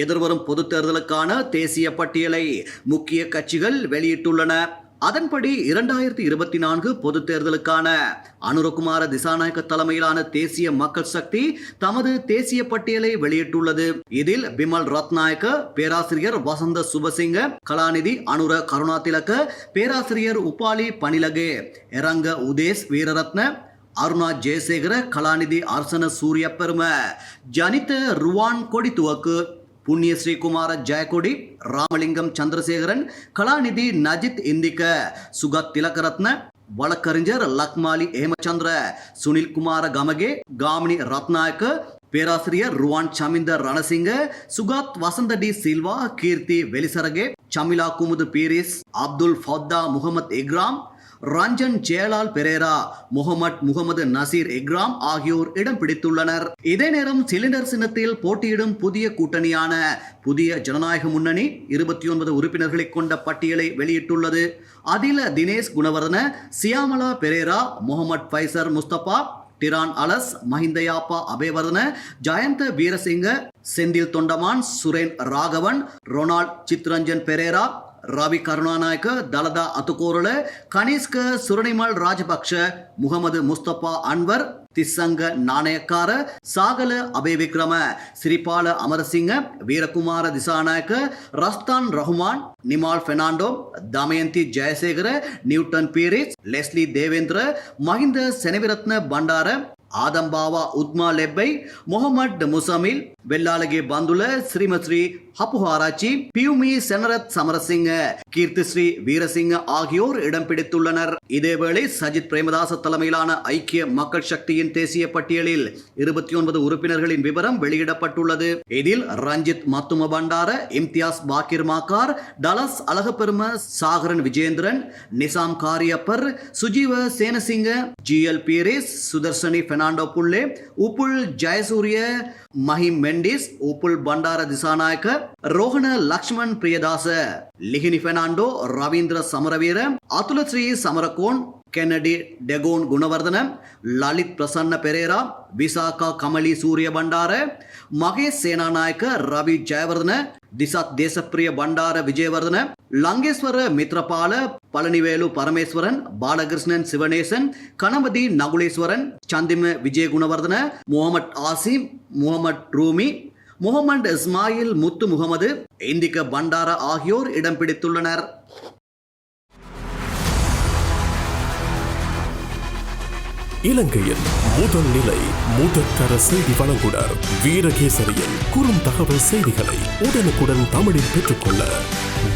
எதிர்வரும் பொதுத் தேர்தலுக்கான தேசிய பட்டியலை முக்கிய கட்சிகள் வெளியிட்டுள்ளன. அதன்படி இரண்டாயிரத்தி இருபத்தி நான்கு பொதுத் தேர்தலுக்கான அனுரகுமார திசாநாயக்க தலைமையிலான தேசிய மக்கள் சக்தி தமது தேசிய பட்டியலை வெளியிட்டுள்ளது. இதில் பிமல் ரத்நாயக்க பேராசிரியர் வசந்த சுபசிங்க கலாநிதி அனுர கருணாதிலக்க பேராசிரியர் உபாலி பனிலகே எரங்க உதேஷ் வீரரத்ன அருணா ஜெயசேகர கலாநிதி அர்சன சூரிய பெரும ஜனித ருவான் கொடி துவக்கு புண்ணிய ஸ்ரீகுமார ஜெயக்குடி ராமலிங்கம் சந்திரசேகரன் கலாநிதி நஜித் இந்திக்க சுகத் திலகரத்ன வழக்கறிஞர் லக்மாலி ஹேமச்சந்திர சுனில் குமார கமகே காமினி ரத்நாயக்க பேராசிரியர் ருவான் சமிந்தர் ரணசிங்க சுகாத் வசந்த டி சில்வா கீர்த்தி வெலிசரகே சமிலா குமுது பீரிஸ் அப்துல் ஃபத்தா முகமது இக்ராம் ரஞ்சன் ஜெயலால் பெரேரா முகமட் முகமது நசீர் இக்ராம் ஆகியோர் இடம் பிடித்துள்ளனர். இதே நேரம் சிலிண்டர் சின்னத்தில் போட்டியிடும் புதிய கூட்டணியான புதிய ஜனநாயக முன்னணி இருபத்தி ஒன்பது உறுப்பினர்களை கொண்ட பட்டியலை வெளியிட்டுள்ளது. அதில் Dinesh Gunawardena Shyamala Perera Mohammed Faizer Mustapha Tiran Alles Mahindayapa Abeywardena Jayantha Weerasinghe Senthil Thondaman Suren Raghavan Ronald Chitranjan Perera Ravi Karunanayake Thalatha Athukorala Kanishka Suranimal Rajapaksa Mohammed Mustapha Anwar Tissanga Nanayakkara Sagala Abeywickrama Siripala Amarasinghe Weerakumara Dissanayake Rasthan Rahman Nimal Fernando Thamayanthi Jayasekara Newton Peiris Leslie Devendra Mahinda Senaviratne Bandara Adambawa Uthuma Lebbe Mohamed Muzammil Wellalage Bandula Srimasri Happuarachchi Piyumi Senarath Samarasinghe. Keerthisri Weerasinghe ஆகியோர் இடம் பிடித்துள்ளனர். இதேவேளை சஜித் பிரேமதாச தலைமையிலான ஐக்கிய மக்கள் சக்தியின் தேசிய பட்டியலில் இருபத்தி ஒன்பது உறுப்பினர்களின் விவரம் வெளியிடப்பட்டுள்ளது. இதில் Ranjith Maddumma Bandara Imtiaz Bakeer Markar Dullas Alahapperuma Sagaran Vijendran Nizam Kariapper Sujeewa Senasinghe G L Peiris Sudarshini Fernando Pulle Upul Jayasuriya Mahim Mendis Upul Bandara Dissanayake Rohana Lakshman Priyadasa Ligini Fernando Ravindra Samaraweera Athulasri Samarakoon Kennedy Degon Gunawardanam Lalith Prasanna Perera Visaka Kamali Suriya Bandara Mahesh Senanayake Ravi Jayawardena Thisath Desapriya Bandara Wijayawardena Lankeshwara Mithrapala Palanivelu Parameswaran Balakrishnan Sivanesan Ganapathi Nakuleswaran Chandima Wijegunawardena Mohamed Asim Mohamed Rumi Mohammed Ismail Muthu Mohammed Indika Bandara ஆகியோர் இடம் பிடித்துள்ளனர். இலங்கையின் முதல் நிலை முதற்கர செய்தி வழங்குனர் வீரகேசரியின் குறும் தகவல் செய்திகளை உடனுக்குடன் தமிழில் பெற்றுக்கொள்ள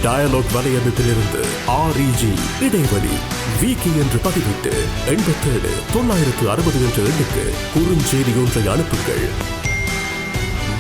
டயலாக் வலையமைப்பிலிருந்து ஆர்இஜி இடைவெளி விகி என்று பதிவிட்டு எண்பத்தேழு தொள்ளாயிரத்து அறுபது என்ற எண்ணுக்கு குறுஞ்செய்தி ஒன்றை அனுப்புங்கள்.